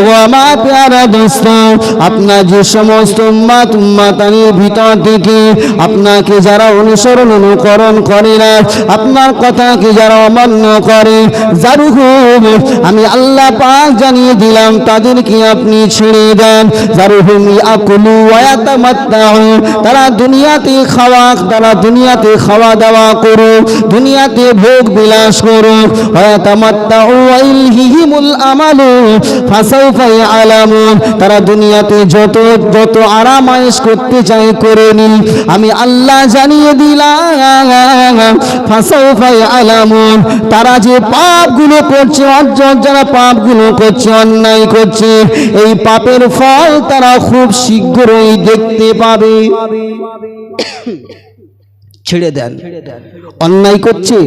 ও আমার প্যারা আপনার যে সমস্ত উম্মাত উম্মাতানির ভিতর থেকে আপনাকে যারা অনুসরণ অনুকরণ করে না, আপনার কথাকে যারা অমান্য করে আমি আল্লাহ পাক জানিয়ে দিলাম, তাদেরকে আপনি ছেড়ে দেন। ইয়াতামাত্তাউ, তারা দুনিয়াতে খাওয়া, তারা দুনিয়াতে খাওয়া দাওয়া করুক, দুনিয়াতে ভোগ বিলাস ইলহিহিমুল আমালু তারা দুনিয়াতে যত যত আরাম আয়েশ করতে চাই করে নি আমি আল্লাহ জানিয়ে দিলাম ফাসাউফা ইয়ালামুন তারা যে পাপগুলো করছে, অর্জন যারা পাপগুলো করছে, অন্যায় করছে, এই পাপের ফল তারা খুব শীঘ্রই দেখতে পাবে। ছেড়ে দেন। অন্যায় করছে,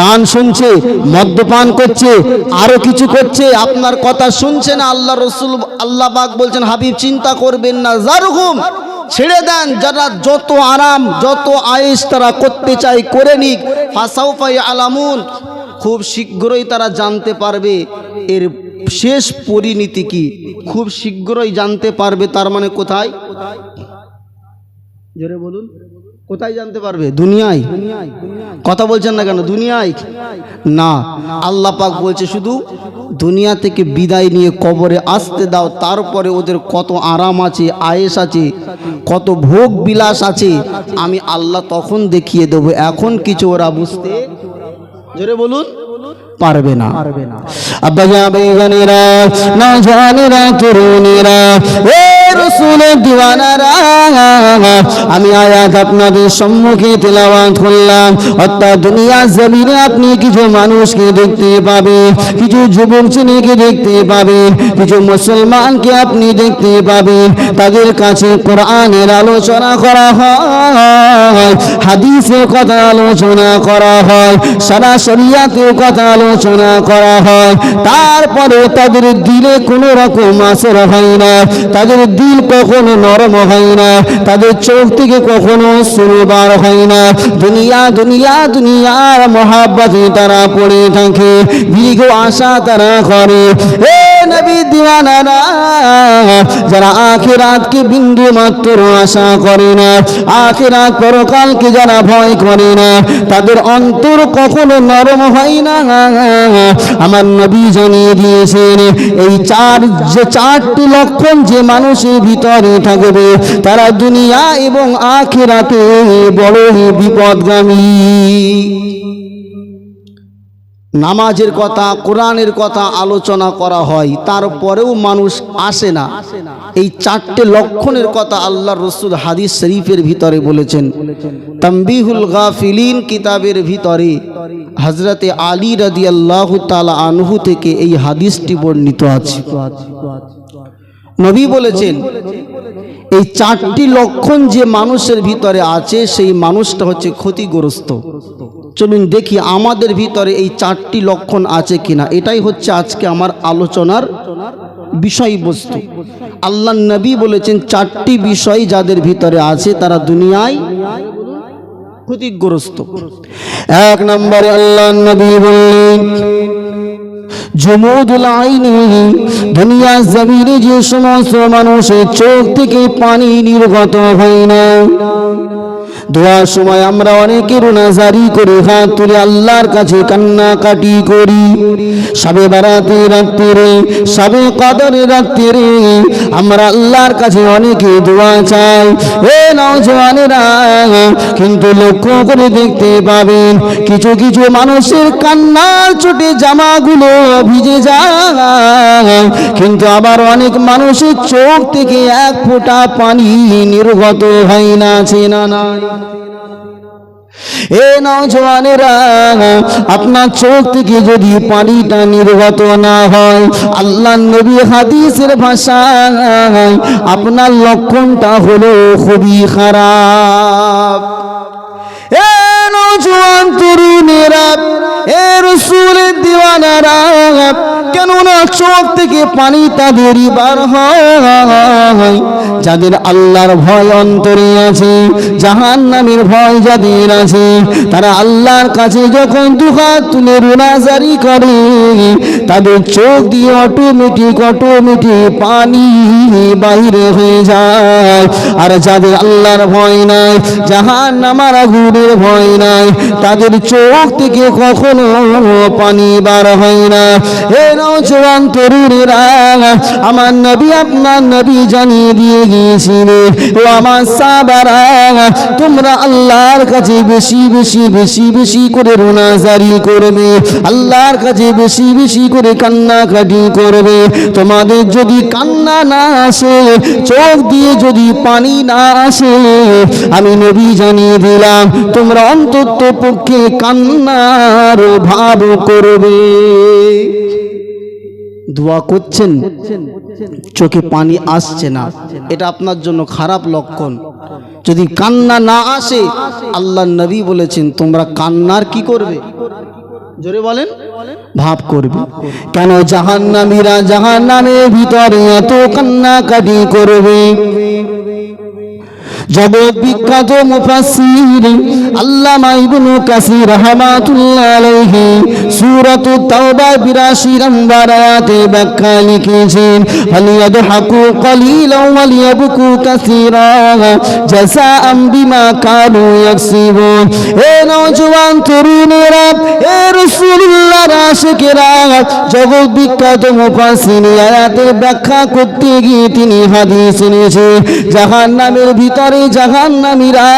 গান শুনছে, মদ্যপান করছে, আরও কিছু করছে, আপনার কথা শুনছে না আল্লাহ রসুল, আল্লাহ পাক বলছেন, হাবিব, চিন্তা করবেন না জারুহুম ছেড়ে দেন, যারা যত আরাম, যত আয়েস তারা করতে চায়, করে নিক। ফাসাউফাই আলামুন, খুব শীঘ্রই তারা জানতে পারবে, এর শেষ পরিণতি কি? খুব শীঘ্রই জানতে পারবে, তার মানে কোথায়? জোরে বলুন। কোথায় জানতে পারবে? দুনিয়ায়। কথা বলছেন না কেন? দুনিয়ায়। না আল্লাহ পাক বলছে শুধু দুনিয়া থেকে বিদায় নিয়ে কবরে আসতে দাও তারপরে ওদের কত আরাম আছে আয়েস আছে কত ভোগ বিলাস আছে আমি আল্লাহ তখন দেখিয়ে দেবো। এখন কিছু ওরা বুঝতে জোরে বলুন পারবে না। আব্বা জানেরা না জানেরা তরুণেরা আমি আয়াত আপনাদের সম্মুখে তেলাওয়াত করলাম। অর্থাৎ দুনিয়া জমিনে আপনি কিছু মানুষকে দেখতে পাবেন কিছু যুবক ছেলেকে দেখতে পাবেন কিছু মুসলমানকে আপনি দেখতে পাবেন তাদের কাছে কোরআনের আলোচনা করা হয়, হাদিসের কথা আলোচনা করা হয়, সারা শরিয়াতের কথা আলোচনা করা হয়। তারপরে তাদের দিলে কোনো রকম আসর হয় না। তাদের দিল কখনো নরম হয় না, তাদের চোখ থেকে কখনো শুরুবার হয় না। দুনিয়া দুনিয়া, দুনিয়ার মহাব্বতে তারা পড়ে থাকে, দীর্ঘ আশা তারা করে। এ নবী দিওয়ানারা, যারা বিন্দু মাত্র আশা করে না, আখিরাত পরকালকে যারা ভয় করে না, তাদের অন্তর কখনো নরম হয় না। আমার নবী জানিয়ে দিয়েছেন, এই চার, যে চারটি লক্ষণ যে মানুষের ভিতরে থাকবে। তারা দুনিয়া এবং আখিরাতে বড় বিপদগামী। নামাজের কথা, কোরআনের কথা আলোচনা করা হয়, তারপরেও মানুষ আসে না। এই চারটে লক্ষণের কথা আল্লাহ রসুল হাদিস শরীফের ভিতরে বলেছেন। তম্বিহুল গাফিলিন কিতাবের ভিতরে হজরতে আলী রাদি আল্লাহ তালা আনহু থেকে এই হাদিসটি বর্ণিত আছে। নবী বলেছেন, এই চারটি লক্ষণ যে মানুষের ভিতরে আছে, সেই মানুষটা হচ্ছে ক্ষতিগ্রস্ত। চলুন দেখি আমাদের ভিতরে এই চারটি লক্ষণ আছে কিনা। এটাই হচ্ছে আজকে আমার আলোচনার বিষয়বস্তু। আল্লাহ নবী বলেছেন, চারটি বিষয় যাদের ভিতরে আছে, তারা দুনিয়ায় ক্ষতিগ্রস্ত। এক নম্বরে আল্লাহ নবী বললেন জমুদুল আইনি দুনিয়া জমিনে যে সমস্ত মানুষের চোখ থেকে পানি নির্গত হয় না। দোয়ার সময় আমরা অনেকে রোনাজারি করে, হাত তুলে আল্লাহর কাছে কান্নাকাটি করি। সবে বেড়াতে রাত্রে সবে কদরে রাত্রে আমরা আল্লাহর কাছে অনেকে দোয়া চাই। এ নজওয়ানেরা কিন্তু লক্ষ্য করে দেখতে পাবেন, কিছু কিছু মানুষের কান্নার চোটে জামাগুলো ভিজে যায়। কিন্তু আবার অনেক মানুষের চোখ থেকে এক ফোঁটা পানি নির্গত হয় না, চেনা না এ নজওয়ানেরা আপনার চোখ থেকে যদি পানিটা নির্গত না হয় আল্লাহ নবী হাদিসের ভাষায় আপনার লক্ষণটা হলো খুবই খারাপ। এ নজওয়ান তরুণেরা কেননা চোখ থেকে পানি তাদেরই বার হয়। যাদের আল্লাহর ভয় অন্তরে আছে জাহান নামের ভয় যাদের আছে, তারা আল্লাহর কাছে যখন দুহাত তুলে রোনাজারি করে, তাদের চোখ দিয়ে অটোমেটিক অটোমেটিক পানি বাইরে হয়ে যায়। আর যাদের আল্লাহর ভয় নাই জাহান নামার ভয় নাই, তাদের চোখ থেকে কখনো পানি হয় না তরুণেরা আমার নবী, আপনার নবী জানিয়ে দিয়ে ও আমার সাবারা তোমরা আল্লাহর কাছে বেশি বেশি বেশি বেশি করে করবে। আল্লাহর কাছে বেশি বেশি করে কান্নাকাটি করবে। তোমাদের যদি কান্না না আসে, চোখ দিয়ে যদি পানি না আসে, আমি নবী জানিয়ে দিলাম, তোমরা অন্তত পক্ষে কান্নার ভাব করবে। দোয়া করছেন, চোখে পানি আসছে না। এটা আপনার জন্য খারাপ লক্ষণ। যদি কান্না না আসে আল্লাহ নবী বলেছেন, তোমরা কান্নার কি করবে? জোরে বলেন, ভাব করবে। কেন জাহান্নামীরা জাহান্নামের ভিতরে এত কান্না কান্নাকাটি করবে? জগৎ বিখ্যাত মুফাসসির আল্লামা ইবনু কাসির রাহমাতুল্লাহ আলাইহি সূরাত তাওবা 82 নম্বর আয়াতে ব্যাখ্যা লিখেছেন ফালিয়াদহাকু কলিলাও ওয়ালিয়াবকু কাসীরা জাযাআম বিমা কানু ইয়াকসিবুন। এ নওজওয়ান তরুণেরা এ রাসূলুল্লাহর আশিকেরা জগৎ বিখ্যাত মুফাসসির আয়াতের ব্যাখ্যা করতে গিয়ে তিনি হাদিস এনেছে জাহান্নামের ভিতরে জাহান্নামীরা।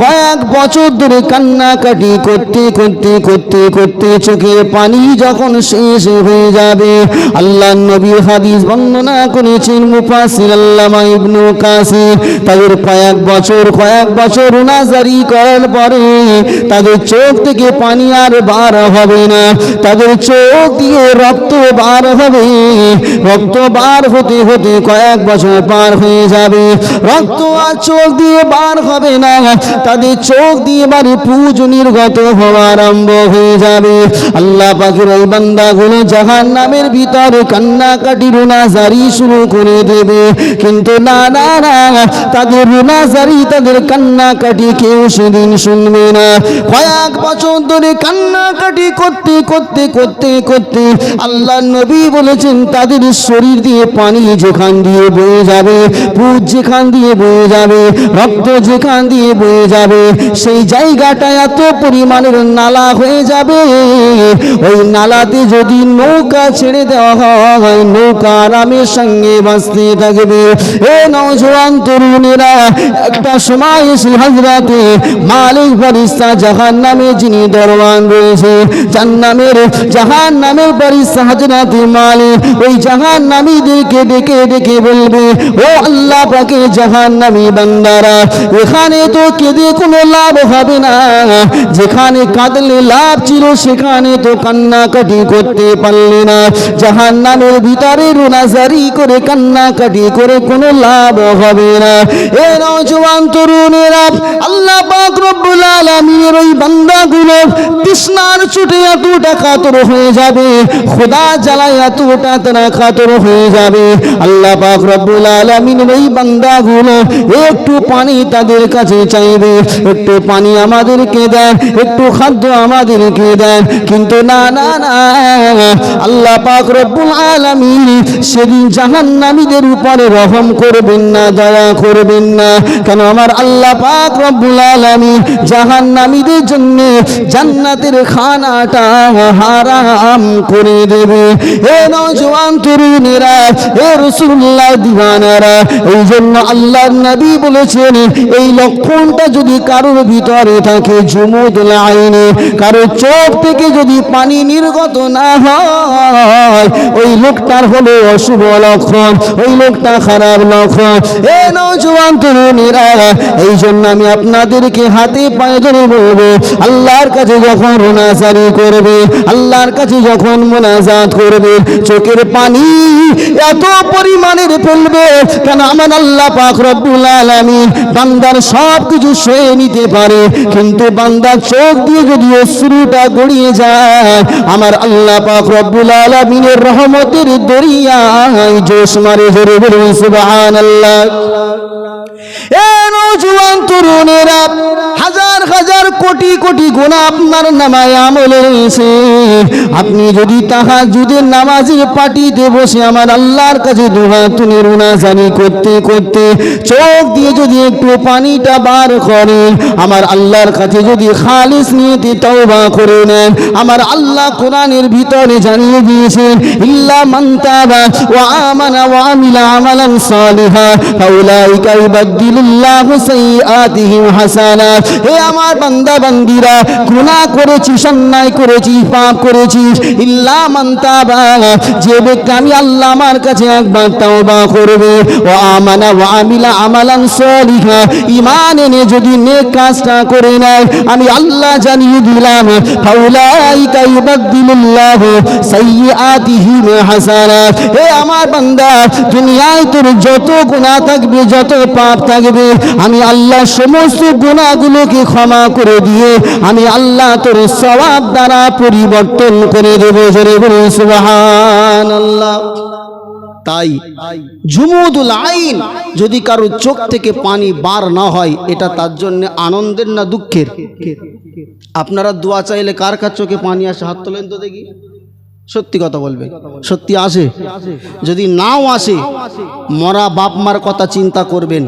কয়েক বছর ধরে কান্নাকাটি করতে করতে করতে করতে চোখের পানি যখন শেষ হয়ে যাবে, আল্লাহ নবী হাদিস বর্ণনা করেছেন মুফাসির আল্লামা ইবনু কাসির। তাদের কয়েক বছর কয়েক বছর উনাজারি করার পরে তাদের চোখ থেকে পানি আর বার হবে না। তাদের চোখ দিয়ে রক্ত বার হবে। রক্ত বার হতে হতে কয়েক বছর পার হয়ে যাবে। রক্ত আর চোখ দিয়ে বার হবে না। তাদের চোখ দিয়ে বাড়ি পুজ নির্গত হওয়া আরম্ভ হয়ে যাবে। আল্লাহ পাখির ওই বান্দাগুলো জাহান নামের ভিতরে কান্নাকাটি রুনাজারি শুরু করে দেবে। কিন্তু না না না, তাদের রুনাজারি, তাদের কান্নাকাটি কেউ সেদিন শুনবে না। কয়েক বছর ধরে কান্নাকাটি করতে করতে করতে করতে আল্লাহ নবী বলেছেন, তাদের শরীর দিয়ে পানি যেখান দিয়ে বয়ে যাবে পুজ যেখান দিয়ে বয়ে যাবে রক্ত যেখান দিয়ে বয়ে যাবে। সেই জায়গাটা এত পরিমাণের নালা হয়ে যাবে। ওই নালাতে যদি নৌকা ছেড়ে দেওয়া হয়, নৌকা আরামের সঙ্গে বাঁচতে থাকবে। এ নজওয়ান তরুণেরা, একটা সময় এসে হাজরাতে মালিক ফারিস্তা জাহান নামে যিনি দরবান রয়েছে যার নামের জাহান নামের ফারিস্তা হাজরাতে মালিক ওই জাহান নামীদেরকে ডেকে ডেকে বলবে, ও আল্লাহ পাকে জাহান নামী বান্দারা, এখানে তো কেঁদে কোনো লাভ হবে না। যেখানে কাঁদলে লাভ ছিল, সেখানে তো কান্নাকাটি করতে পারলে না। জাহান নামের ভিতরে রোনাজারি করে কান্নাকাটি করে কোনো লাভ হবে না। এ নজওয়ান তরুণেরা, আল্লাহ পাক রব্বুল আলামিনের ওই বান্দাগুলো তৃষ্ণার ছুটে এতটা কাতর হয়ে যাবে, খোদা জ্বালায় এতটা তারা কাতর হয়ে যাবে। আল্লাহ পাক রব্বুল আলামিনের ওই বান্দাগুলো একটু পানি তাদের কাছে চাইবে, একটু পানি আমাদেরকে দেন, একটু খাদ্য আমাদেরকে দেন। কিন্তু না না না, আল্লাহ পাক রব্বুল আলামিন সেদিন জাহান্নামীদের উপরে রহম করবেন না, দয়া করবেন না। কেন আমার আল্লাহ পাক রব্বুল আলামিন জাহান্নামীদের জন্য জান্নাতের খানাটা হারাম করে দেবে। এ নজওয়ান তরুণেরা এ রাসূলুল্লাহ দিওয়ানারা এই জন্য আল্লাহর নবী নবী বলেছেন, এই লক্ষণটা যদি কারোর ভিতরে থাকে জুমুদ আইনে কারও চোখ থেকে যদি পানি নির্গত না হয়, ওই লোকটার হলো অশুভ লক্ষণ, ওই লোকটা খারাপ লক্ষণ। এ নৌজওয়ান তরুণীরা এই জন্য আমি আপনাদেরকে হাতে পায়ে ধরে বলব, আল্লাহর কাছে যখন মোনাজারি করবে, আল্লাহর কাছে যখন মোনাজাত করবে, চোখের পানি এত পরিমাণের ফেলবে, কেন আমার আল্লাহ পাক রব্বুল আলামিন, বান্দার সব কিছু সয়ে নিতে পারে, কিন্তু বান্দার চোখ দিয়ে যদি অশ্রুটা গড়িয়ে যায়, আমার আল্লাহ পাক রব্বুল আলামিনের রহমতের দরিয়ায় জোশ মারে ধরে বলুন, সুবহানাল্লাহ। এ নওজোয়ান তরুণেরা, হাজার হাজার কোটি কোটি গুণা আপনার নামায় আমলে রয়েছে আপনি যদি তাহা যদি নামাজের পাটিতে বসে আমার আল্লাহর কাছে দুহা তুলে রুনাজানি করতে করতে চোখ দিয়ে যদি একটু পানিটা বার করেন আমার আল্লাহর কাছে যদি খালিস নিয়ে তওবা করে নেন, আমার আল্লাহ কোরআনের ভিতরে জানিয়ে দিয়েছেন, ইল্লা মান তাবা ওয়া আমানা ওয়া আমিলা আমালান সালিহা, ফাউলাইকা ইউবাদদিলুল্লাহু সাইয়্যাতিহিম হাসানাত হে আমার বান্দা বান্দিরা গুনাহ করেছিস, অন্যায় করেছিস, পাপ করেছিস, ইল্লা মান তাবা। যে ব্যক্তি আমি আল্লাহ আমার কাছে একবার তওবা করবে, ও আমানা ওয়া আমিলা আমালান সালিহা, ঈমান এনে যদি নেক কাজটা করে নেয়, আমি আল্লাহ জানিয়ে দিলাম হে আমার বান্দা, দুনিয়ায় তোর যত গুনাহ থাকবে, যত পাপ থাকবে, আমি আল্লাহ সমস্ত গুণাগুলোকে ক্ষমা করে দিয়ে আমি আল্লাহ তোর সবাব দ্বারা পরিবর্তন করে দেবো। জোরে সুবহান আল্লাহ তাই জুমুদুল আইন যদি কারও চোখ থেকে পানি বার না হয়, এটা তার জন্য আনন্দের না দুঃখের? আপনারা দোয়া চাইলে কার কার চোখে পানি আসে? হাত তোলেন তো দেখি। সত্যি কথা বলবে। সত্যি আসে। যদি নাও আসে মরা বাপ মার কথা চিন্তা করবেন।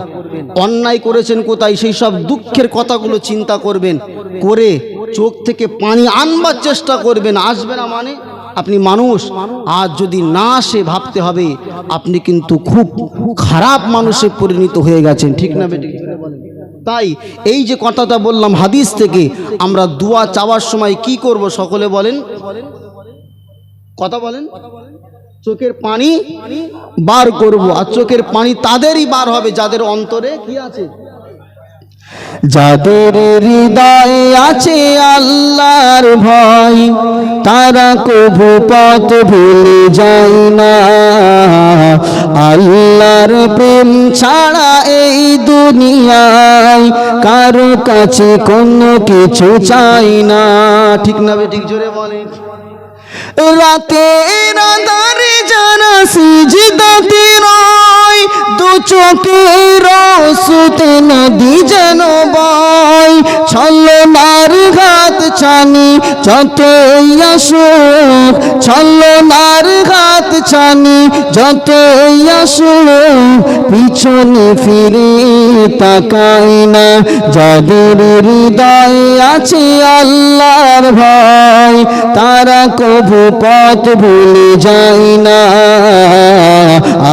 অন্যায় করেছেন কোথায় সেই সব দুঃখের কথাগুলো চিন্তা করবেন। করে চোখ থেকে পানি আনবার চেষ্টা করবেন। আসবে না মানে? আপনি মানুষ। আর যদি না আসে ভাবতে হবে আপনি কিন্তু খুব খারাপ মানুষে পরিণত হয়ে গেছেন। ঠিক না বেটি? তাই এই যে কথাটা বললাম হাদিস থেকে আমরা দোয়া চাওয়ার সময় কি করব সকলে বলেন? কথা বলেন। চোখের পানি বার করব আর চোখের পানি তাদেরই বার হবে যাদের অন্তরে কি আছে? যাদের হৃদয়ে আছে আল্লাহর ভয় তারা কবু পথ ভুলে যায় না। আল্লাহর প্রেম ছাড়া এই দুনিয়ায় কারও কাছে কোনো কিছু চাই না। ঠিক না বে ঠিক জোরে বলেন। রাতে রাধারে জানা সিজদাতে রয় দু চোখের সুতে নদী যেন বয়। ছলনার ঘাত ছানি যতই আসুক ছলনার ঘাত ছানি যতই পিছনে ফিরে তাকাই না। যাদের হৃদয়ে আছে আল্লাহর ভয়, তারা কবু পথ ভুলে যায় না।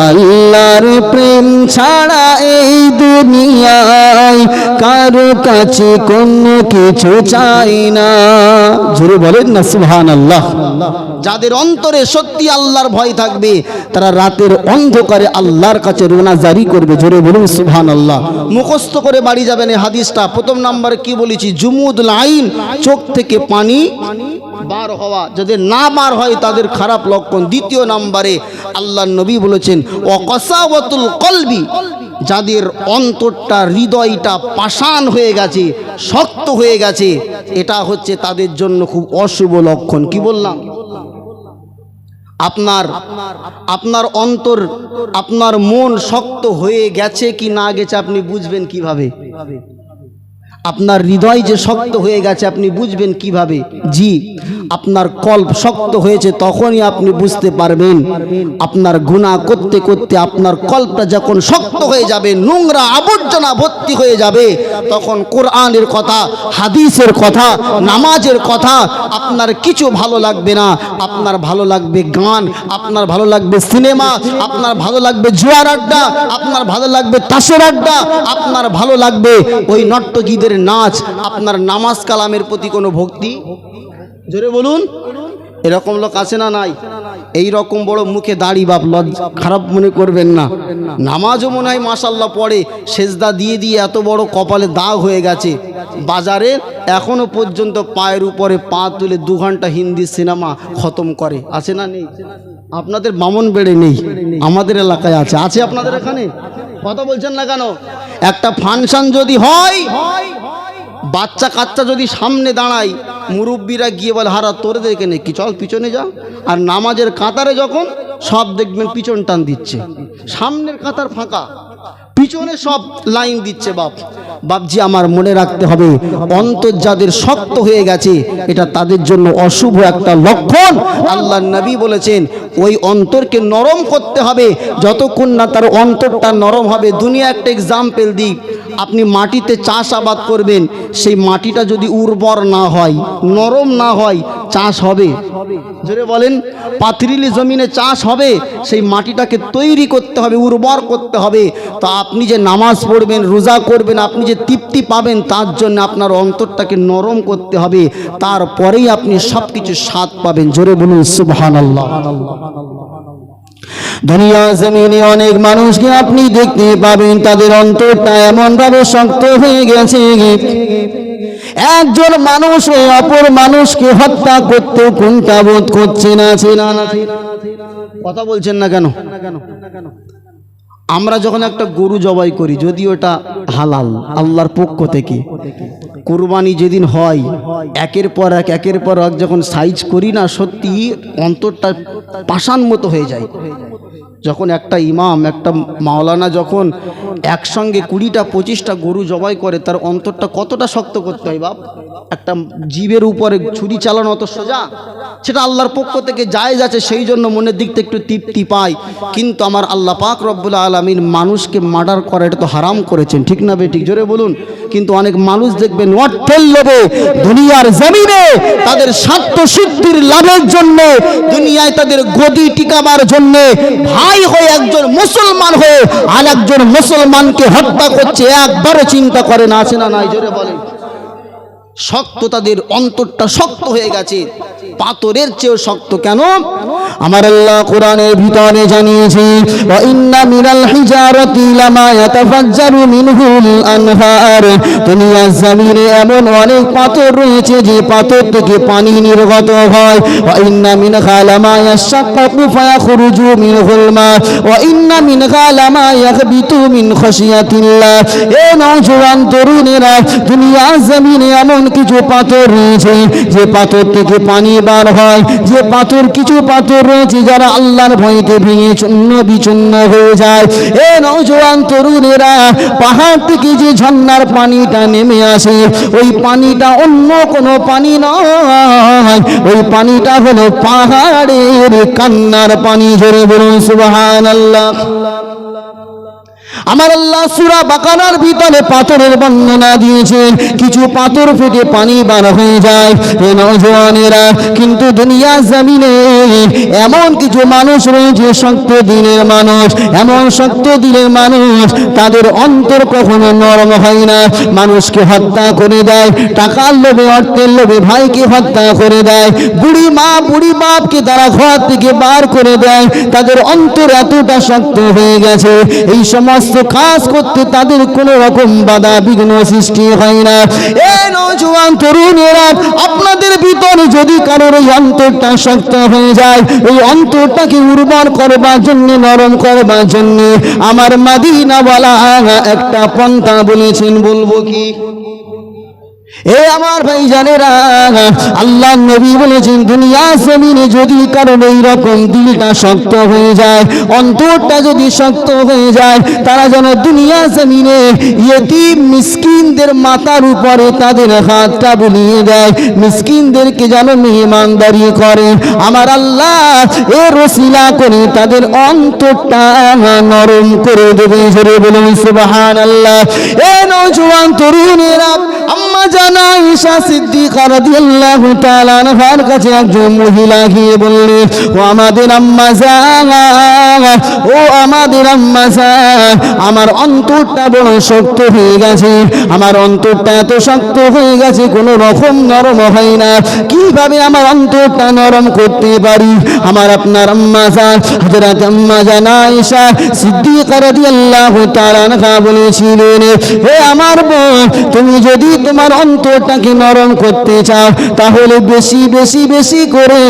আল্লাহর প্রেম ছাড়া এই দুনিয়ায় কারও কাছে কোনো কিছু চাই না। জোরে বলেন না সুহান আল্লাহ যাদের অন্তরে সত্যি আল্লাহর ভয় থাকবে, তারা রাতের অন্ধকারে আল্লাহর কাছে রোনা জারি করবে। জোরে বলুন সুবহান আল্লাহ মুখস্থ করে বাড়ি যাবেন এই হাদিসটা। প্রথম নাম্বারে কি বলেছি? জুমুদ লাইন চোখ থেকে পানি বার হওয়া। যাদের না বার হয়, তাদের খারাপ লক্ষণ। দ্বিতীয় নাম্বারে আল্লাহ নবী বলেছেন অকসাওয়াতুল কলবি। যাদের অন্তরটা, হৃদয়টা পাষাণ হয়ে গেছে, শক্ত হয়ে গেছে, এটা হচ্ছে তাদের জন্য খুব অশুভ লক্ষণ। কি বললাম? আপনার আপনার অন্তর, আপনার মন শক্ত হয়ে গেছে কি না গেছে আপনি বুঝবেন কীভাবে? আপনার হৃদয় যে শক্ত হয়ে গেছে আপনি বুঝবেন কীভাবে? জি আপনার কল্প শক্ত হয়েছে, তখনই আপনি বুঝতে পারবেন আপনার গুনাহ করতে করতে আপনার কল্পটা যখন শক্ত হয়ে যাবে, নোংরা আবর্জনা ভর্তি হয়ে যাবে, তখন কোরআনের কথা, হাদিসের কথা, নামাজের কথা আপনার কিছু ভালো লাগবে না। আপনার ভালো লাগবে গান, আপনার ভালো লাগবে সিনেমা, আপনার ভালো লাগবে জুয়ার আড্ডা, আপনার ভালো লাগবে তাসের আড্ডা, আপনার ভালো লাগবে ওই নর্তকীদের নাচ, আপনার নামাজ কালামের প্রতি কোনো ভক্তি? জোরে বলুন। এরকম লোক আছে না নাই? এই রকম বড় মুখে দাড়ি বাপ লজ খারাপ মনে করবেন না। নামাজও মনে হয় মাসাল্লাহ পড়ে, সেজদা দিয়ে দিয়ে এত বড় কপালে দাগ হয়ে গেছে। বাজারে এখনও পর্যন্ত পায়ের উপরে পা তুলে দু ঘণ্টা হিন্দি সিনেমা খতম করে। আছে না নেই? আপনাদের বামন বেড়ে নেই। আমাদের এলাকায় আছে। আছে আপনাদের এখানে? কথা বলছেন না কেন? একটা ফাংশন যদি হয় বাচ্চা কাচ্চা যদি সামনে দাঁড়ায় মুরব্বীরা গিয়ে বলে, হারা, তোরে দেখে কি, চল পিছনে যা। আর নামাজের কাতারে যখন সব দেখবেন পিছন টান দিচ্ছে। সামনের কাতার ফাঁকা। পিছনে সব লাইন দিচ্ছে বাপ। বাপজি, আমার মনে রাখতে হবে, অন্তর যাদের শক্ত হয়ে গেছে, এটা তাদের জন্য অশুভ একটা লক্ষণ। আল্লাহ নবী বলেছেন, ওই অন্তরকে নরম করতে হবে। যতক্ষণ না তার অন্তরটা নরম হবে, দুনিয়া একটা এক্সাম্পল দিক। আপনি মাটিতে চাষ আবাদ করবেন, সেই মাটিটা যদি উর্বর না হয়, নরম না হয়, চাষ হবে। জোরে বলেন, পাথরিলি জমিনে চাষ হবে, সেই মাটিটাকে তৈরি করতে হবে, উর্বর করতে হবে। তো আপনি যে নামাজ পড়বেন, রোজা করবেন, আপনি যে তৃপ্তি পাবেন, তার জন্য আপনার অন্তরটাকে নরম করতে হবে। তারপরেই আপনি সব কিছু স্বাদ পাবেন। জোরে বলুন, সুবহানাল্লাহ। দুনিয়া জমিনে অনেক মানুষকে আপনি দেখতে পাবেন তাদের অন্তরটা এমন ভাবে শক্ত হয়ে গেছে একজন মানুষ অপর মানুষকে হত্যা করতে কোনটা বোধ করছে না কথা বলছেন না কেন আমরা যখন একটা গরু জবাই করি যদি ওটা হালাল, আল্লাহর পক্ষ থেকে, কোরবানি যেদিন হয়, একের পর এক, একের পর এক যখন সাইজ করি না, সত্যি অন্তরটা পাষাণ মতো হয়ে যায়। যখন একটা ইমাম, একটা মাওলানা যখন একসঙ্গে কুড়িটা, পঁচিশটা গরু জবাই করে, তার অন্তরটা কতটা শক্ত করতে হয় বাপ? একটা জীবের উপরে ছুরি চালানো অত সোজা? সেটা আল্লাহর পক্ষ থেকে জায়েজ আছে, সেই জন্য মনের দিক থেকে একটু তৃপ্তি পায় কিন্তু আমার আল্লাহ পাক রব্বুল আলমিন মানুষকে মার্ডার করা, এটা তো হারাম করেছেন, ঠিক না বেঠিক জোরে বলুন। কিন্তু অনেক মানুষ দেখবেন দুনিয়ার জমিনে তাদের স্বার্থ সিদ্ধির লাভের জন্য, দুনিয়ায় তাদের গদি টিকাবার জন্য ভাই হয়ে একজন মুসলমান হয়ে আর একজন মুসলমানকে হত্যা করছে, একবারও চিন্তা করে না, আছে না নাই? জোরে বলেন। শক্ত তাদের অন্তরটা শক্ত হয়ে গেছে। পাথরের চেয়েও শক্ত কেন? আমার আল্লাহ কোরআনের ভিতরে জানিয়েছে ইন্না মিনাল হিজারাতি লামা ইয়াতাফাজ্জারু মিনহুল আনহার। দুনিয়ার জমিনে এমন অনেক পাথর রয়েছে যে পাথর থেকে পানি নির্গত হয়। ইন্না মিনহা লামা ইয়াশাক্কাকু ফায়াখরুজু মিনহুল মা। ইন্না মিনহা লামা ইয়াহবিতু মিন খাশিয়াতিল্লাহ। এ নওজোয়ান তরুণেরা, দুনিয়ার জমিনে এমন কিছু পাথর রয়েছে যে পাথর থেকে পানি বার হয়। যে পাথর, কিছু পাথর রয়েছে যারা আল্লাহর ভয়তে ভেঙে চূর্ণ বিচূর্ণ হয়ে যায়। এ নৌজওয়ান তরুণেরা, পাহাড় থেকে যে ঝর্ণার পানিটা নেমে আসে, ওই পানিটা অন্য কোনো পানি নয়। ওই পানিটা হলো পাহাড়ের কান্নার পানি। ধরে বলুন সুবহান আল্লাহ আমার আল্লাহ সুরা বাকানার ভিতরে পাথরের বর্ণনা দিয়েছেন। কিছু পাথর ফেটে পানি বার হয়ে যায়। নজওয়ানেরা কিন্তু দুনিয়া জমিনে এমন কিছু মানুষ রয়েছে শক্ত দিনের মানুষ, এমন শক্ত দিনের মানুষ, তাদের অন্তর কখনো নরম হয় না। মানুষকে হত্যা করে দেয়, টাকার লোভে, অর্থের লোভে ভাইকে হত্যা করে দেয়। বুড়ি মা, বুড়ি বাপকে তারা ঘর থেকে বার করে দেয়। তাদের অন্তর এতটা শক্ত হয়ে গেছে। এই সমস্ত কাজ করতে তাদের কোনো রকম বাধা বিঘ্ন সৃষ্টি হয় না। এ নজওয়ান তরুণেরা, আপনাদের ভিতরে যদি কারোর অন্তরটা শক্ত হয়ে যায় ওই অন্তরটাকে উর্বর করবার জন্য, নরম করবার জন্য। আমার মাদিনা বলা একটা পন্থা বলেছেন, বলব কি? এ আমার ভাই জানেরা আল্লাহ নবী বলেছেন দুনিয়া জমিনে যদি কারণ এই রকম দিলটা শক্ত হয়ে যায়, অন্তরটা যদি শক্ত হয়ে যায়, তারা যেন দুনিয়া জমিনে ইয়েতিম মিসকিনদের মাথার উপরে তাদের হাতটা বুলিয়ে দেয়, মিসকিনদেরকে যেন মেহমানদারি করে। আমার আল্লাহ এ রসিলা করে তাদের অন্তরটা নরম করে দেবে, জোরে বলুন সুবহান আল্লাহ এ নৌজওয়ান তরুণেরা, আম্মা জানা ঈশা সিদ্দিকা রাদিয়াল্লাহু তাআলা আনহার কাছে একজন মহিলা গিয়ে বললেন ও আমাদের আম্মা জান ও আমাদের আম্মা জান আমার অন্তরটা বড় শক্ত হয়ে গেছে, আমার অন্তরটা এত শক্ত হয়ে গেছে, কোনো রকম নরম হয় না, কীভাবে আমার অন্তরটা নরম করতে পারি? আমার আপনার আম্মা জান হযরত আম্মা জান আয়েশা সিদ্দিকা রাদিয়াল্লাহু তাআলা আনহা বলেছিলেন, হে আমার বোন, তুমি যদি তোমার অন্তরটাকে নরম করতে চাও, তাহলে বেশি বেশি বেশি করে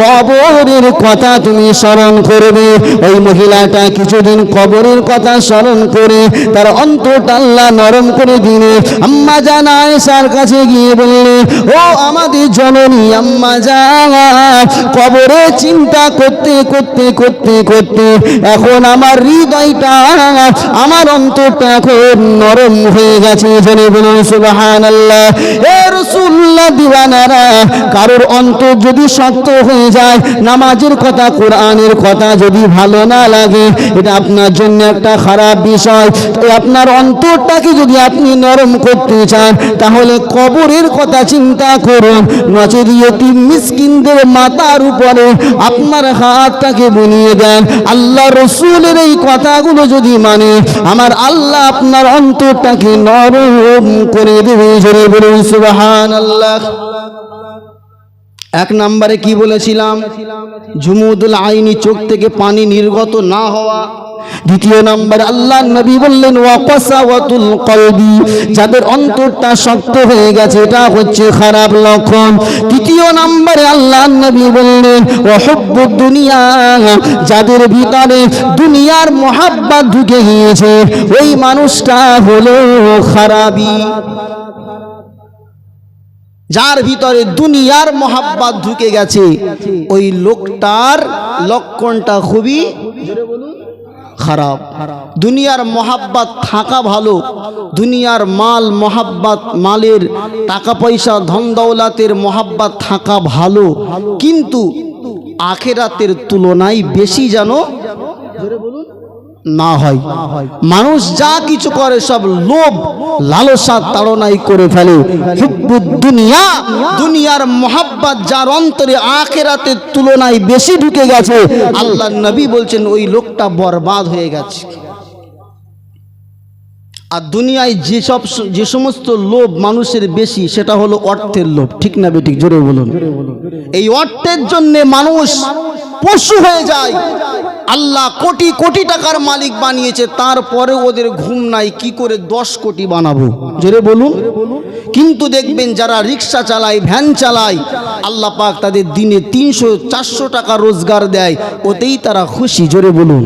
কবরের কথা তুমি স্মরণ করবে। ওই মহিলাটা কিছুদিন কবরের কথা স্মরণ করে তার অন্তরটা আল্লাহ নরম করে দিলে। আম্মা জান আয়েশার কাছে গিয়ে বললে, ও আমাদের জননী আম্মা জান, কবরে চিন্তা করতে করতে করতে করতে এখন আমার হৃদয়টা, আমার অন্তরটা এখন নরম হয়ে গেছে। জনে বলুন, সুবহানাল্লাহ। কারোর অন্তর যদি শক্ত হয়ে যায়, নামাজের কথা, কোরআনের কথা যদি ভালো না লাগে, এটা আপনার জন্য একটা খারাপ বিষয়। আপনার অন্তরটাকে যদি আপনি নরম করতে চান, তাহলে কবরের কথা চিন্তা করুন। নচেত ইয়তিম মিসকিনদের মাথার উপরে আপনার হাতটাকে বুনিয়ে দেন। আল্লাহ রসুলের এই কথাগুলো যদি মানে আমার আল্লাহ আপনার অন্তরটাকে নরম করে দেবে বলুন সুবহান আল্লাহ এক নম্বরে কি বলেছিলাম? জুমুদুল আইনি চোখ থেকে পানি নির্গত না হওয়া। দ্বিতীয় নম্বরে আল্লাহ নবী বললেন ওয়াকাসাওয়াতুল কলবি যাদের অন্তরটা শক্ত হয়ে গেছে, এটা হচ্ছে খারাপ লক্ষণ। তৃতীয় নম্বরে আল্লাহ নবী বললেন ওয়াহুব্বুদ দুনিয়া যাদের ভিতরে দুনিয়ার মহাব্বত ঢুকে গিয়েছে, ওই মানুষটা হলো খারাপি যার ভিতরে দুনিয়ার মহাব্বাত ঢুকে গেছে, ওই লোকটার লক্ষণটা খুবই খারাপ। দুনিয়ার মহাব্বাত থাকা ভালো, দুনিয়ার মাল মহাব্বাত, মালের টাকা পয়সা, ধন দৌলাতের মহাব্বাত থাকা ভালো। কিন্তু আখেরাতের তুলনায় বেশি যেন না হয়। মানুষ যা কিছু করে, সব লোভ, লালসা তাড়নাই করে ফেলে। দুনিয়া দুনিয়ার মোহাব্বত যার অন্তরে আখেরাতের তুলনায় বেশি ঢুকে গেছে। আল্লাহ নবী বলছেন, ওই লোকটা বরবাদ হয়ে গেছে। আর দুনিয়ায় যেসব যে সমস্ত লোভ মানুষের বেশি, সেটা হলো অর্থের লোভ। ঠিক না বেঠিক? জোরে বলুন। এই অর্থের জন্য মানুষ পশু হয়ে যায়। আল্লাহ কোটি কোটি টাকার মালিক বানিয়েছে তারপরে ওদের ঘুম নাই, কি করে দশ কোটি বানাবো? জোরে বলুন। কিন্তু দেখবেন যারা রিক্সা চালায়, ভ্যান চালায়, আল্লাহ পাক তাদের দিনে তিনশো, চারশো টাকা রোজগার দেয়, ওতেই তারা খুশি। জোরে বলুন।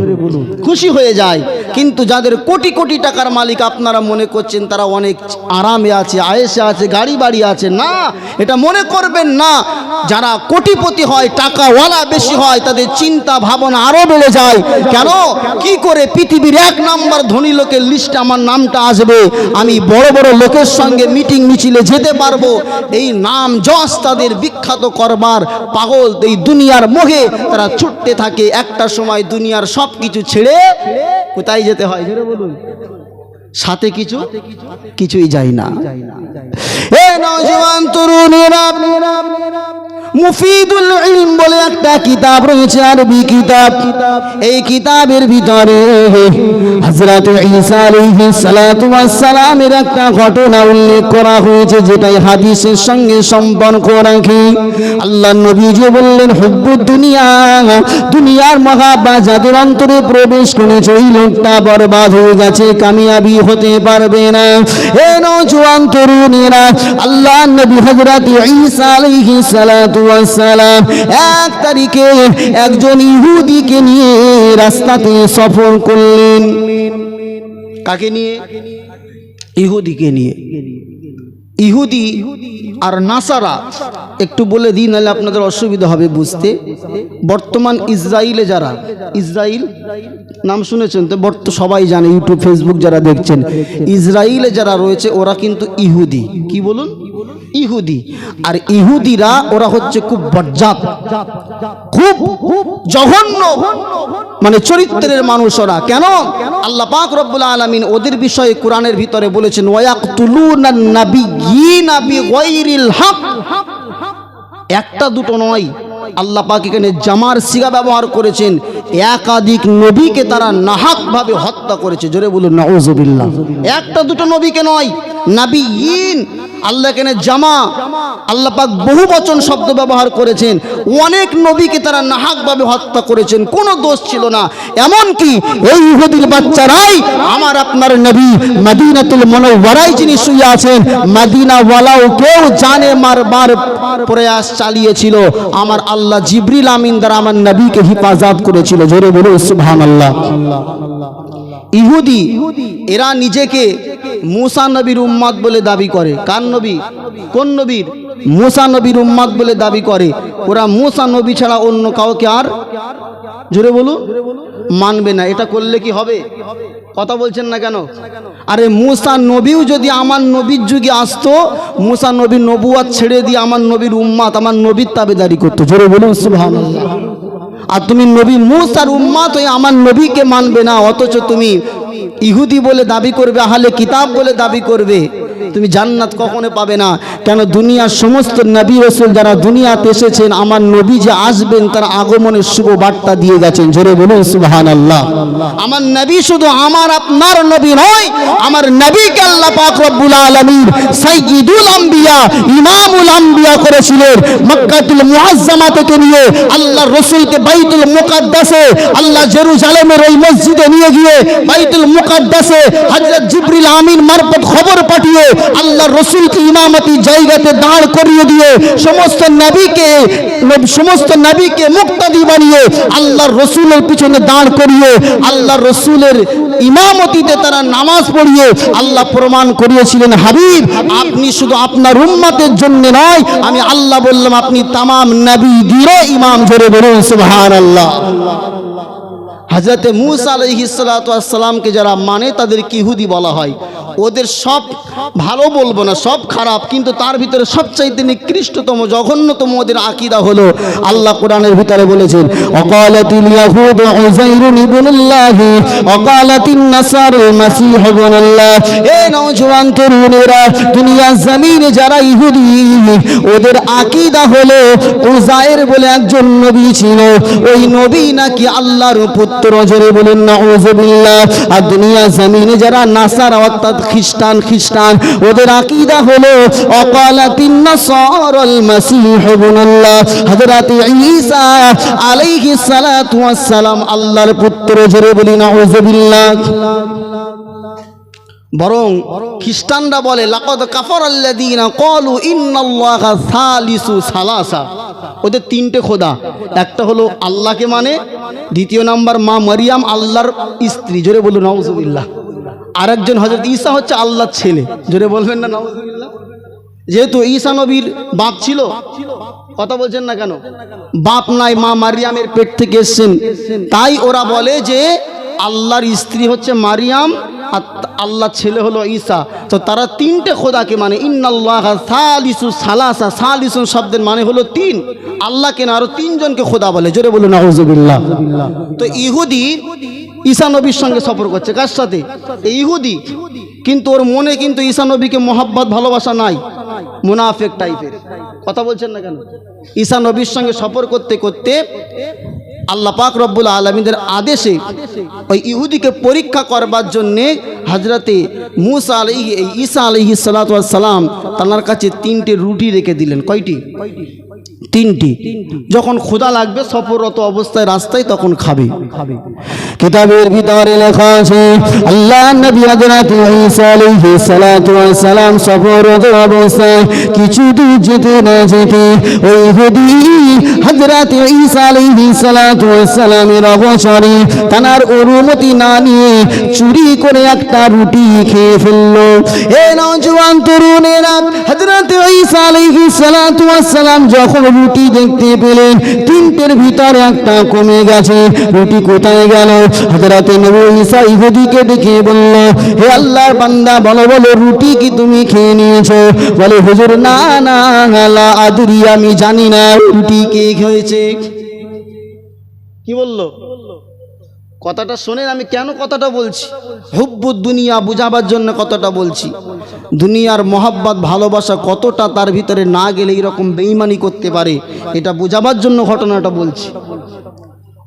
খুশি হয়ে যায়। কিন্তু যাদের কোটি কোটি টাকার মালিক আপনারা মনে করছেন তারা অনেক আরামে আছে, আয়েসে আছে গাড়ি বাড়ি আছে। না, এটা মনে করবেন না। যারা কোটিপতি হয়, টাকাওয়ালা বেশি হয়, তাদের চিন্তা ভাবনা আরও বেড়ে যায়। কেন? কি করে পৃথিবীর এক নাম্বার ধনী লোকের লিস্টে আমার নামটা আসবে? আমি বড় বড় লোকের সঙ্গে মিটিং মিছিলে যেতে পারব। এই নাম যশ তাদের বিখ্যাত করবার পাগল। এই দুনিয়ার মোহে তারা ছুটতে থাকে। একটা সময় দুনিয়ার সব কিছু ছেড়ে কোথায় যেতে হয়? জোরে বলুন। সাথে কিছু? কিছুই যায় না। এ নজওয়ান তরুণেরা মুফিদুল ইলম বলে একটা কিতাব রয়েছে, আরবি কিতাব। এই কিতাবের ভিতরে হযরত ঈসা আলাইহিস সালাতু সালামের একটা ঘটনা উল্লেখ করা হয়েছে, যেটাই হাদিসের সঙ্গে সম্পর্ক রাখে। আল্লাহ নবী যে বললেন হুব্বুদ দুনিয়া, দুনিয়ার মহাব্বা যাদের অন্তরে প্রবেশ করেছে ওই লোকটা বরবাদ হয়ে গেছে, কামিয়াবি হতে পারবে না। এ নওজোয়ান তরুণীরা, আল্লাহ নবী হযরত ঈসা আলাইহিস সালাতু ওয়াস এক তারিখে একজন ইহুদিকে নিয়ে রাস্তাতে সফর করলেন। কাকে নিয়ে? ইহুদিকে নিয়ে। ইহুদি আর নাসারা, একটু বলে দিই, নাহলে আপনাদের অসুবিধা হবে বুঝতে। বর্তমান ইসরায়েলে যারা ইসরায়েল নাম শুনেছেন তো, বর্ত, সবাই জানে, ইউটিউব, ফেসবুক যারা দেখছেন ইসরায়েলে যারা রয়েছে, ওরা কিন্তু ইহুদি। কি বলুন? ইহুদি। আর ইহুদিরা, ওরা হচ্ছে খুব বজ্জাত, খুব জঘন্য মানে চরিত্রের মানুষ ওরা। কেন? আল্লাহ পাক রব্বুল আলামিন ওদের বিষয়ে কোরআনের ভিতরে বলেছেন একটা দুটো নয়। আল্লাহ পাক এখানে জামার সিগা ব্যবহার করেছেন। একাধিক নবীকে তারা নাহাকভাবে হত্যা করেছে। জোরে বলুন, নাউজুবিল্লাহ। একটা দুটো নবীকে নয় নাবিয়িন আল্লাহ এখানে জামা। আল্লাহ পাক বহু বচন শব্দ ব্যবহার করেছেন। অনেক নবীকে তারা নাহাকভাবে হত্যা করেছেন। কোনো দোষ ছিল না। এমনকি এই ইহুদির বাচ্চারাই আমার আপনার নবী মদিনাতুল মনোয়ারাই যিনি শুয়ে আছেন মদিনা ওয়ালাও কেউ জানে মারবার প্রয়াস চালিয়েছিল। আমার আল্লাহ জিবরিল আমিন দ্বারা আমার নবীকে হিফাজত করেছিল। জোরে বলুন, সুবহানাল্লাহ। ইহুদি, এরা নিজেকে মুসা নবীর উম্মাদ বলে দাবি করে। কার নবী? কোন নবীর? মুসা নবীর উম্মাদ বলে দাবি করে। ওরা মুসা নবী ছাড়া অন্য কাউকে আর জোরে বলুন, মানবে না। এটা করলে কি হবে? কথা বলছেন না কেন? আরে মুসা নবীও যদি আমার নবীর যুগে আসতো, মুসা নবীর নবুয়াত ছেড়ে দিয়ে আমার নবীর উম্মাত, আমার নবীর তাবেদারি করতো। জোরে বলুন, সুবহানাল্লাহ। আর তুমি নবী মুসার উম্মাত হয়ে আমার নবীকে মানবে না, অথচ তুমি ইহুদি বলে দাবি করবে, আহলে কিতাব বলে দাবি করবে। তুমি জান্নাত কখনো পাবে না। কেন দুনিয়ার সমস্ত নবী রসুল যারা দুনিয়াতে এসেছেন, আমার নবী যে আসবেন, তার আগমনের শুভ বার্তা দিয়ে গেছেন। জোরে বলুন সুবহান আল্লাহ আমার নবী শুধু আমার, আপনার নবী নয়, আমার নবীকে আল্লাহ পাক রব্বুল আলামিন সাইয়্যিদুল আম্বিয়া, ইমামুল আম্বিয়া করেছিলেন। মক্কাতুল মুআজ্জামা থেকে নিয়ে আল্লাহ রসুলকে বাইতুল মুকাদ্দাসে, আল্লাহ জেরুজালেমের ওই মসজিদে নিয়ে গিয়ে বাইতুল মুকাদ্দাসে হযরত জিবরিল আমিন মারফত খবর পাঠিয়ে আল্লাহ রসুলকে ইমামতি জায়গাতে দাঁড় করিয়ে দিয়ে সমস্ত নবীকে সমস্ত নবীকে মুক্তাদি বানিয়ে আল্লাহ রসুলের পিছনে দাঁড় করিয়ে, আল্লাহ রসুলের ইমামতিতে তারা নামাজ পড়িয়ে আল্লাহ প্রমাণ করিয়েছিলেন, হাবিব, আপনি শুধু আপনার উম্মতের জন্য নয়, আমি আল্লাহ বললাম, আপনি তামাম নবীদেরও ইমাম ধরে বলুন, সুবহানাল্লাহ। হাজরতে মুসা আলহিসাল্লামকে যারা মানে তাদের কিহুদি বলা হয়, ওদের সব ভালো বলব না, সব খারাপ, কিন্তু তার ভিতরে সবচাইতে নিকৃষ্টতম, জঘন্যতম ওদের আকিদা হলো আল্লাহ কোরআনের ভিতরে বলেছেন, অকালাতিল ইয়াহুদ উযাইরুন ইবনুল্লাহ, অকালাতিন মাসীহ ইবনুল্লাহ। এ তরুণেরা, দুনিয়ার জমিনে যারা ইহুদি, ওদের আকিদা হলো উজাইর বলে একজন নবী ছিল, ওই নবী নাকি আল্লাহর পুত্র জোরে বলেন, নাউজুবিল্লাহ। আর দুনিয়া জমিনে যারা নাসারা, অর্থাৎ খ্রিস্টান খ্রিস্টান ওদের আকীদা হলো অকালাতিন মাসীহ হযরত ঈসা সালাতু ওয়াস সালাম আল্লাহর পুত্র বলি বরং খ্রিস্টানরা বলে, লাকদ কাফর আল্লাদিনা কলু ইন্নাল্লাহা সালিসু সালাসা। ওদের তিনটে খোদা। একটা হলো আল্লাহকে মানে দ্বিতীয় নাম্বার মা মারিয়াম, আল্লাহর স্ত্রী। জোরে বলুন নওজুবিল্লাহ আরেকজন হজরত ঈসা হচ্ছে আল্লাহর ছেলে। জোরে বলবেন না যেহেতু ঈসা নবীর বাপ ছিল, কথা বলছেন না কেন? বাপ নাই, মা মারিয়ামের পেট থেকে এসছেন। তাই ওরা বলে যে, আল্লাহর স্ত্রী হচ্ছে মারিয়াম আর আল্লাহ ছেলে হলো ঈসা। তো তারা তিনটে খোদাকে মানে সালিসু শব্দের মানে হলো তিন। আল্লাহকে না আরও তিনজনকে খোদা বলে। জোরে বলুন তো ইহুদি ঈসা নবীর সঙ্গে সফর করছে, কার সাথে? ইহুদি। কিন্তু ওর মনে কিন্তু ঈসা নবীকে মোহাব্বত, ভালোবাসা নাই। মুনাফেক টাইপের। কথা বলছেন না কেন? ঈসা নবীর সঙ্গে সফর করতে করতে আল্লাহ পাক রব্বুল আলমীদের আদেশে ওই ইহুদিকে পরীক্ষা করবার জন্যে হাজরাতে মুসা আলহি ঈসা আলহি সালাম তার কাছে তিনটে রুটি রেখে দিলেন। কয়টি? তিনটি। যখন ক্ষুধা লাগবে, সফররত অবস্থায় রাস্তায় তখন খাবে। কিতাবের ভিতরে লেখা আছে, আল্লাহ নবী হযরত ঈসা আলাইহিস সালাতু ওয়াস সালাম সফররত অবস্থায় কিছু দূর যেতে না যেতে ওই ইহুদি হযরত ঈসা আলাইহিস সালাতু ওয়াস সালামের অবসরে তার অনুমতি না নিয়ে চুরি করে একটা রুটি খেয়ে ফেলল। এ নওজোয়ান তরুণেরা তিনটের ভিতরে একটা কমে গেছে। রুটি কোথায় গেল? হযরত নবী ঈসা দেখে বলল, হে আল্লাহর বান্দা, বলো বলো, রুটি কি তুমি খেয়ে নিয়েছো? বলে, হুজুর, না না আদরি, আমি জানি না, রুটি কে খেয়েছে। কি বলল? কথাটা শোনেন, আমি কেন কথাটা বলছি? হুব্বুদ দুনিয়া বুঝাবার জন্য কথাটা বলছি। দুনিয়ার মহাব্বত, ভালোবাসা কতটা তার ভিতরে না গেলে এরকম বেইমানি করতে পারে, এটা বোঝাবার জন্য ঘটনাটা বলছি।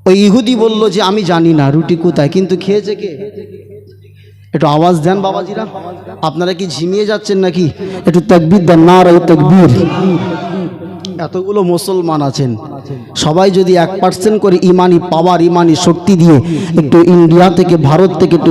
ওই ইহুদি বলল যে, আমি জানি না রুটি কোথায়, কিন্তু খেয়েছে কে? একটু আওয়াজ দেন বাবাজিরা। আপনারা কি ঝিমিয়ে যাচ্ছেন নাকি? একটু তকবির দেন না রে তকবির। এতগুলো মুসলমান আছেন। সবাই যদি এক পার্সেন্ট করে ইমানি পাওয়ার ইমানি শক্তি দিয়ে একটু ইন্ডিয়া থেকে, ভারত থেকে একটু